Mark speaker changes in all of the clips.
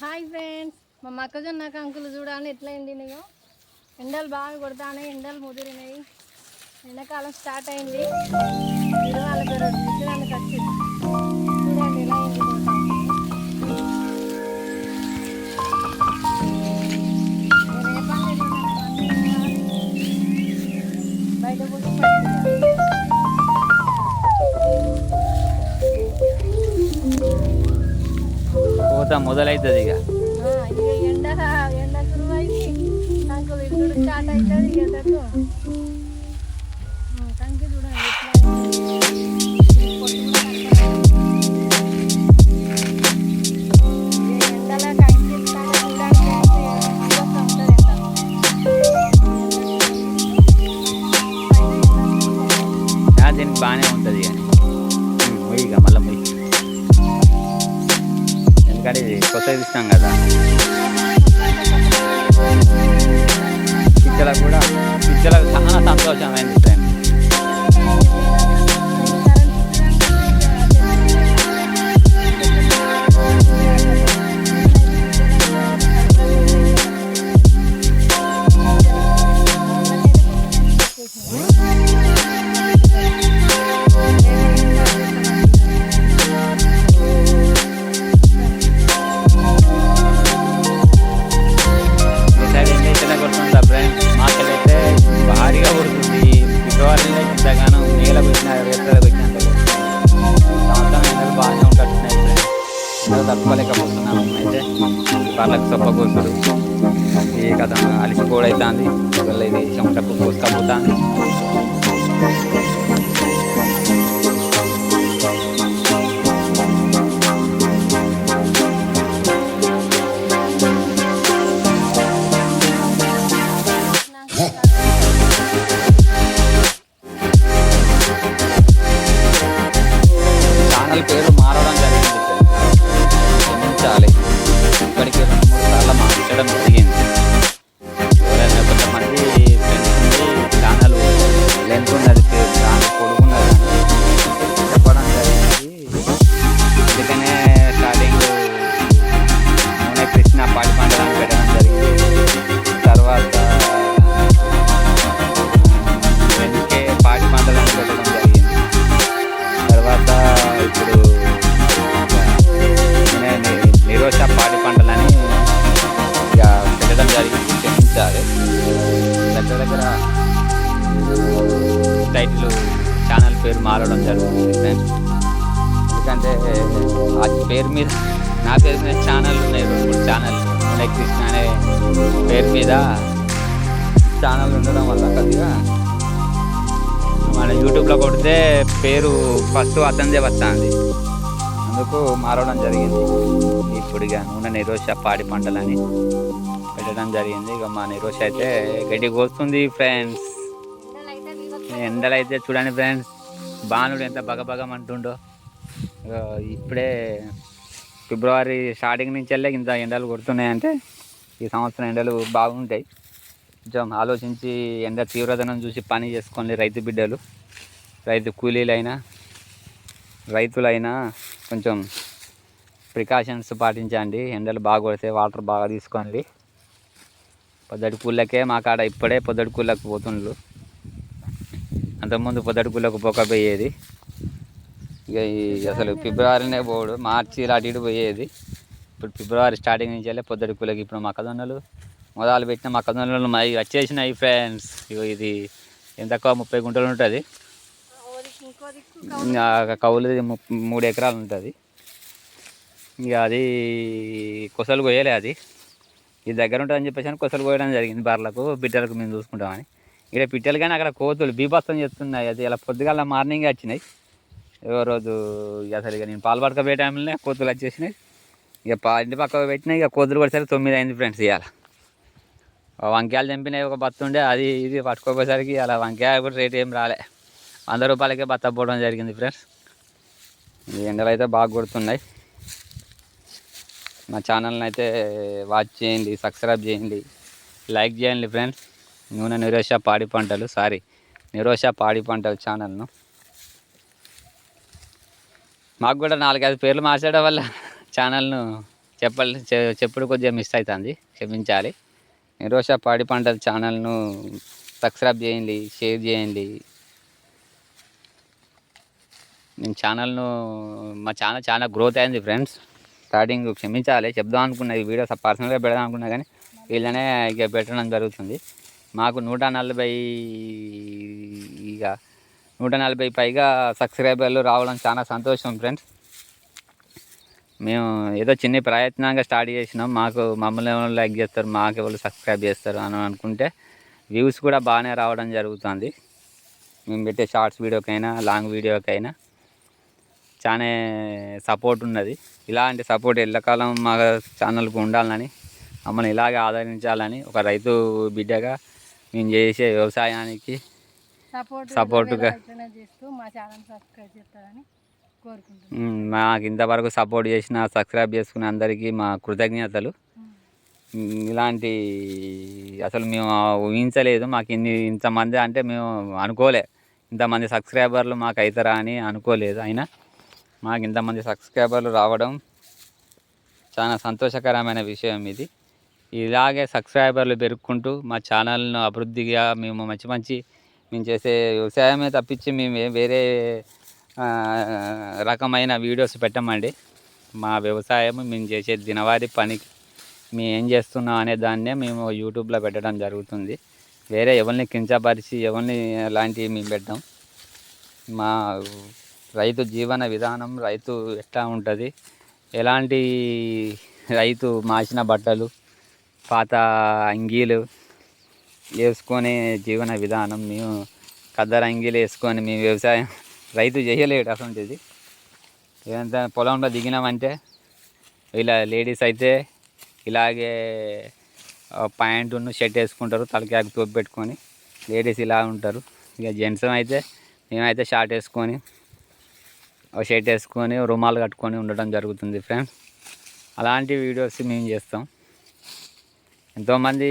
Speaker 1: Hi friends మా మొక్కజొన్న కంకులు చూడాలని ఎట్లా ఎండినాయో ఎండలు బాగా కొడతానే ఎండలు ముదిరినాయి. ఎండాకాలం స్టార్ట్ అయింది. ఇరవాళ్ళ పేరు విత్తనానికి వచ్చింది
Speaker 2: modelo diga. ఎందుకంటే ఇది కదా. పిచ్చలకు కూడా పిచ్చలకు చాలా సంతోషమైంది ఫ్రెండ్ ఎండలు అయితే వాళ్ళకి సొప్ప ఈ కథ అలిసిపోడైతుంది వీళ్ళ ఇది చెమటకు పూసుకపోతుంది. మారడం జరుగుతుంది ఫ్రెండ్స్ ఎందుకంటే ఆ పేరు మీద నా పేరు మీద ఛానల్ ఉన్నాయి రెండు మూడు ఛానల్ ఉన్నాయి కృష్ణ అనే పేరు మీద ఛానల్ ఉండడం వల్ల కొద్దిగా మన యూట్యూబ్లో కొడితే పేరు ఫస్ట్ అతనిదే వస్తుంది. అందుకు మారడం జరిగింది. ఇప్పుడు ఇక నూనె నిరోష పాడి పంటలని పెట్టడం జరిగింది. ఇక మా నిరోష అయితే గడ్డి కోస్తుంది ఫ్రెండ్స్ ఎండలైతే చూడండి ఫ్రెండ్స్ బాణుడు ఎంత బగబగమంటుండో అంటుండో. ఇప్పుడే ఫిబ్రవరి స్టార్టింగ్ నుంచి వెళ్ళే ఇంత ఎండలు కొడుతున్నాయంటే ఈ సంవత్సరం ఎండలు బాగుంటాయి. కొంచెం ఆలోచించి ఎండ తీవ్రతను చూసి పని చేసుకోండి రైతు బిడ్డలు. రైతు కూలీలైనా రైతులైనా కొంచెం ప్రికాషన్స్ పాటించండి. ఎండలు బాగా కొడితే వాటర్ బాగా తీసుకోండి పొద్దటి కూళ్ళకే మా కాడ ఇప్పుడే పొద్దటి కూళ్ళకి పోతుండ్రు అంతకుముందు పొద్దటి పొక్క పోయేది. ఇక అసలు ఫిబ్రవరినే పోడు మార్చి అటు ఇటు పోయేది. ఇప్పుడు ఫిబ్రవరి స్టార్టింగ్ నుంచి వెళ్ళి పొద్దటి ఇప్పుడు మొక్కజొన్నలు మొదలు పెట్టిన మొక్కజొన్నలు మై వచ్చేసినాయి ఫ్రెండ్స్. ఇగో ఇది ఎంత తక్కువ ముప్పై గుంటలు ఉంటుంది.
Speaker 1: ఓదికి ఇంకా
Speaker 2: మూడు ఎకరాలు ఉంటుంది. ఇక అది కొసలు కొయ్యలే అది. ఇది దగ్గర ఉంటుందని చెప్పేసి అని కొసలు కోయడం జరిగింది బర్లకు బిడ్డలకు మేము చూసుకుంటామని. ఇక్కడ పిట్టలు కానీ అక్కడ కోతులు బీభత్సం చేస్తున్నాయి. అది ఇలా పొద్దుగాల మార్నింగ్ వచ్చినాయి. ఏవో రోజు ఇక అసలు ఇక నేను పాలు పడకపోయే టైంలోనే కోతులు వచ్చేసినాయి. ఇక పా ఇంటి పక్క పెట్టినాయి ఇక కోతులు పడేసరికి తొమ్మిది అయింది ఫ్రెండ్స్ ఇవాళ వంకాయలు చంపినాయి ఒక బత్త ఉండే అది ఇది పట్టుకోపోయేసరికి అలా వంకాయ కూడా రేట్ ఏం రాలే. వంద రూపాయలకే బత్త పోవడం జరిగింది ఫ్రెండ్స్. ఈ ఎండలు అయితే బాగా కొడుతున్నాయి. మా ఛానల్ని అయితే వాచ్ చేయండి సబ్స్క్రైబ్ చేయండి లైక్ చేయండి ఫ్రెండ్స్. నూనె నిరోష పాడి పంటలు సారీ నిరోష పాడి పంటలు ఛానల్ను మాకు కూడా నాలుగైదు పేర్లు మార్చడం వల్ల ఛానల్ను చెప్పాలి చెప్పుడు కొద్దిగా మిస్ అవుతుంది క్షమించాలి. నిరోష పాడి పంటల ఛానల్ను సబ్స్క్రైబ్ చేయండి షేర్ చేయండి. నేను ఛానల్ను మా ఛానల్ చాలా గ్రోత్ అయింది ఫ్రెండ్స్ స్టార్టింగ్ క్షమించాలి చెప్దాం అనుకున్న ఈ వీడియో పర్సనల్గా పెడదాం అనుకున్నా కానీ వీళ్ళనే ఇక పెట్టడం జరుగుతుంది. మాకు నూట నలభై ఇక నూట నలభై పైగా సబ్స్క్రైబర్లు రావడం చాలా సంతోషం ఫ్రెండ్స్. మేము ఏదో చిన్న ప్రయత్నంగా స్టార్ట్ చేసినాం. మాకు మమ్మల్ని ఎవరు లైక్ చేస్తారు మాకు ఎవరు సబ్స్క్రైబ్ చేస్తారు అని అనుకుంటే వ్యూస్ కూడా బాగానే రావడం జరుగుతుంది. మేము పెట్టే షార్ట్స్ వీడియోకైనా లాంగ్ వీడియోకైనా చాలా సపోర్ట్ ఉన్నది. ఇలాంటి సపోర్ట్ ఎల్లకాలం మా ఛానల్కు ఉండాలని మమ్మల్ని ఇలాగే ఆదరించాలని ఒక రైతు బిడ్డగా మేము చేసే వ్యవసాయానికి
Speaker 1: సపోర్ట్
Speaker 2: సపోర్టుగా. మాకు ఇంతవరకు సపోర్ట్ చేసిన సబ్స్క్రైబ్ చేసుకున్న అందరికీ మా కృతజ్ఞతలు. ఇలాంటి అసలు మేము ఊహించలేదు మాకు ఇన్ని ఇంతమంది అంటే మేము అనుకోలే. ఇంతమంది సబ్స్క్రైబర్లు మాకు అవుతారా అని అనుకోలేదు. అయినా మాకు ఇంతమంది సబ్స్క్రైబర్లు రావడం చాలా సంతోషకరమైన విషయం ఇది. ఇలాగే సబ్స్క్రైబర్లు పెరుక్కుంటూ మా ఛానల్ను అభివృద్ధిగా మేము మంచి మంచి మేము చేసే వ్యవసాయమే తప్పించి మేము వేరే రకమైన వీడియోస్ పెట్టమండి. మా వ్యవసాయం మేము చేసే దినవారి పనికి మేము ఏం చేస్తున్నాం అనే దాన్నే మేము యూట్యూబ్లో పెట్టడం జరుగుతుంది. వేరే ఎవరిని కించపరిచి ఎవరిని అలాంటివి మేము పెట్టాం. మా రైతు జీవన విధానం రైతు ఎట్లా ఉంటుంది ఎలాంటి రైతు మాసిన బట్టలు పాత అంగీలు వేసుకొని జీవన విధానం మేము కద్దరు అంగీలు వేసుకొని మేము వ్యవసాయం రైతు చేయలేడు అటువంటిది ఏదంతా పొలంలో దిగినామంటే ఇలా లేడీస్ అయితే ఇలాగే ప్యాంటును షర్ట్ వేసుకుంటారు తలకాయకు తోపు పెట్టుకొని లేడీస్ ఇలా ఉంటారు. ఇక జెంట్స్ అయితే మేమైతే షార్ట్ వేసుకొని ఒక షర్ట్ వేసుకొని రుమాలు కట్టుకొని ఉండడం జరుగుతుంది ఫ్రెండ్స్. అలాంటి వీడియోస్ మేము చేస్తాం. ఎంతోమంది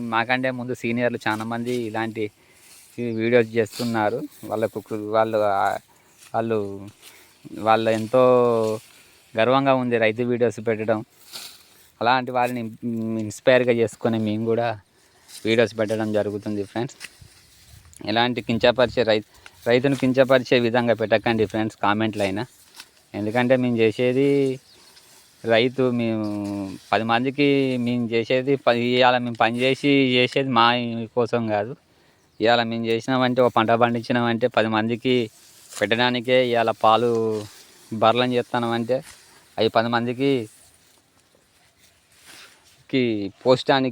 Speaker 2: మాకంటే ముందు సీనియర్లు చాలామంది ఇలాంటి వీడియోస్ చేస్తున్నారు. వాళ్ళకు కృ- వాళ్ళు వాళ్ళు వాళ్ళ ఎంతో గర్వంగా ఉంది రైతు వీడియోస్ పెట్టడం. అలాంటి వాళ్ళని ఇన్స్పైర్గా చేసుకొని మేము కూడా వీడియోస్ పెట్టడం జరుగుతుంది ఫ్రెండ్స్. ఎలాంటి కించపరిచే రై రైతును కించపరిచే విధంగా పెట్టకండి ఫ్రెండ్స్ కామెంట్లు అయినా ఎందుకంటే మేము చేసేది రైతు మేము పది మందికి మేము చేసేది పది ఇవాళ మేము పని చేసి చేసేది మా కోసం కాదు. ఇవాళ మేము చేసినామంటే ఒక పంట పండించినామంటే పది మందికి పెట్టడానికే ఇవాళ పాలు బర్రెలను చేస్తామంటే అవి పది మందికి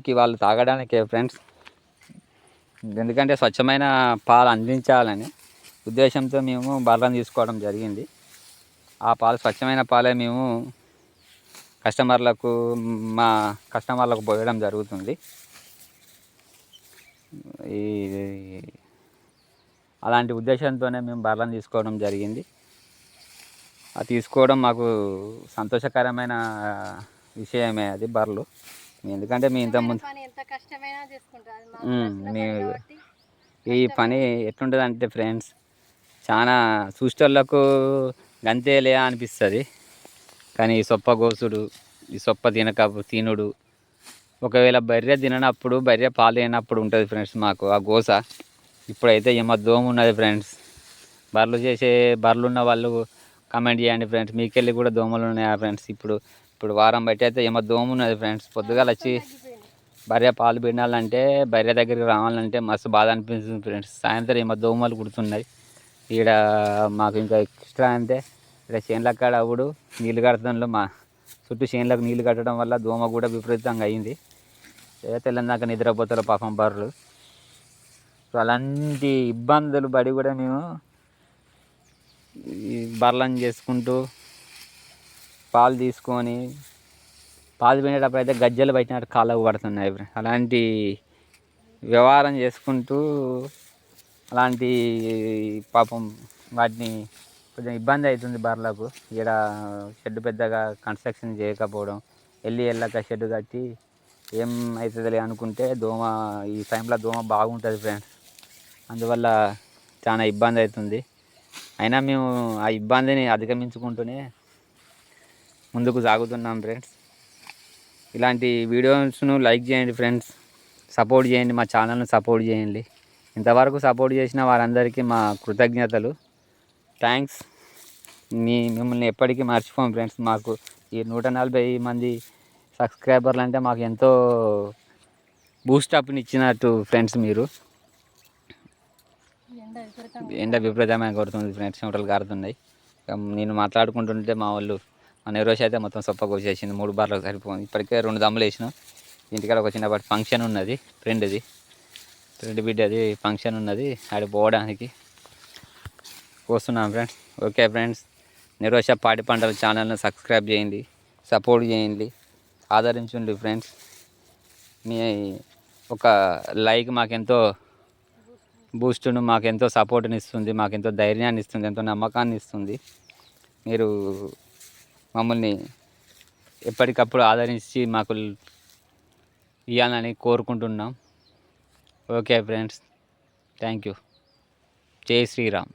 Speaker 2: కి వాళ్ళు తాగడానికే ఫ్రెండ్స్. ఎందుకంటే స్వచ్ఛమైన పాలు అందించాలని ఉద్దేశంతో మేము బర్రెలను తీసుకోవడం జరిగింది. ఆ పాలు స్వచ్ఛమైన పాలే మేము కస్టమర్లకు మా కస్టమర్లకు పోయడం జరుగుతుంది. ఈ అలాంటి ఉద్దేశంతోనే మేము బర్రెలను తీసుకోవడం జరిగింది. అది తీసుకోవడం మాకు సంతోషకరమైన విషయమే అది బర్రెలు. ఎందుకంటే మీ ఇంతకుముందు ఈ పని ఎట్లుంటుంది అంటే ఫ్రెండ్స్ చాలా చూసేటోళ్ళకు గంతేలే అనిపిస్తుంది. కానీ ఈ సొప్ప గోసుడు ఈ సొప్ప తినక తినుడు. ఒకవేళ బర్రె తిననప్పుడు బర్రె పాలు అయినప్పుడు ఉంటుంది ఫ్రెండ్స్ మాకు ఆ గోస. ఇప్పుడైతే ఏమో దోమ ఉన్నది ఫ్రెండ్స్ బర్రెలు చేసే బర్రెలు ఉన్న వాళ్ళు కమెంట్ చేయండి ఫ్రెండ్స్ మీకెళ్ళి కూడా దోమలు ఉన్నాయా ఫ్రెండ్స్ ఇప్పుడు ఇప్పుడు వారం బట్టి అయితే ఏమో దోమ ఉన్నది ఫ్రెండ్స్ పొద్దుగాల వచ్చి
Speaker 1: బర్రె
Speaker 2: భార్య పాలు పిండాలంటే భార్య దగ్గరికి రావాలంటే మస్తు బాధ అనిపిస్తుంది ఫ్రెండ్స్ సాయంత్రం ఏమో దోమలు కుడుతున్నాయి. ఈడ మాకు ఇంకా ఎక్స్ట్రా అంటే ఇక్కడ చేనుల కాడ అప్పుడు నీళ్ళు కడుతుండ్రు మా చుట్టూ చేనులకు నీళ్ళు కట్టడం వల్ల దోమ కూడా విపరీతంగా అయింది. తెల్లందాక నిద్రపోతారు పాపం బర్రెలు. సో అలాంటి ఇబ్బందులు పడి కూడా మేము బర్లను బర్రెలను చేసుకుంటూ పాలు తీసుకొని పాలు పెట్టేటప్పుడు అయితే గజ్జలు బయట కాళ్ళకు పడుతున్నాయి అలాంటి వ్యవహారం చేసుకుంటూ అలాంటి పాపం వాటిని కొంచెం ఇబ్బంది అవుతుంది బర్రెలకు. ఇక్కడ షెడ్ పెద్దగా కన్స్ట్రక్షన్ చేయకపోవడం వెళ్ళి వెళ్ళక షెడ్ కట్టి ఏం అవుతుందిలే అనుకుంటే దోమ ఈ టైంలో దోమ బాగుంటుంది ఫ్రెండ్స్ అందువల్ల చాలా ఇబ్బంది అవుతుంది. అయినా మేము ఆ ఇబ్బందిని అధిగమించుకుంటూనే ముందుకు సాగుతున్నాం ఫ్రెండ్స్ ఇలాంటి వీడియోస్ను లైక్ చేయండి ఫ్రెండ్స్ సపోర్ట్ చేయండి మా ఛానల్ను సపోర్ట్ చేయండి. ఇంతవరకు సపోర్ట్ చేసిన వారందరికీ మా కృతజ్ఞతలు. థ్యాంక్స్ మీ మిమ్మల్ని ఎప్పటికీ మర్చిపోం ఫ్రెండ్స్ మాకు ఈ నూట నలభై మంది సబ్స్క్రైబర్లు అంటే మాకు ఎంతో బూస్ట్ అప్ని ఇచ్చినట్టు ఫ్రెండ్స్ మీరు.
Speaker 1: ఎండ
Speaker 2: విపరీతమైన కొడుతుంది ఫ్రెండ్స్ చెమటలు కారుతున్నాయి నేను మాట్లాడుకుంటుంటే మా వాళ్ళు మా నెరోష్ అయితే మొత్తం సొప్ప కోసేసింది మూడు బార్లకు సరిపోయింది ఇప్పటికే రెండు దమ్ములు వేసినాం. ఇంటికాడ ఒక చిన్నపాటి ఫంక్షన్ ఉన్నది ఫ్రెండ్ది ఫ్రెండ్ బిడ్డది ఫంక్షన్ ఉన్నది. ఆడ పోవడానికి వస్తున్నాం ఫ్రెండ్స్ ఓకే ఫ్రెండ్స్ నిరోష పాటి పంటల ఛానల్ని సబ్స్క్రైబ్ చేయండి సపోర్ట్ చేయండి ఆదరించండి ఫ్రెండ్స్ మీ ఒక లైక్ మాకెంతో బూస్టును మాకెంతో సపోర్ట్ని ఇస్తుంది మాకెంతో ధైర్యాన్ని ఇస్తుంది ఎంతో నమ్మకాన్ని ఇస్తుంది. మీరు మమ్మల్ని ఎప్పటికప్పుడు ఆదరించి మాకు ఇవ్వాలని కోరుకుంటున్నాం. ఓకే ఫ్రెండ్స్ థ్యాంక్ యూ జై శ్రీరామ్.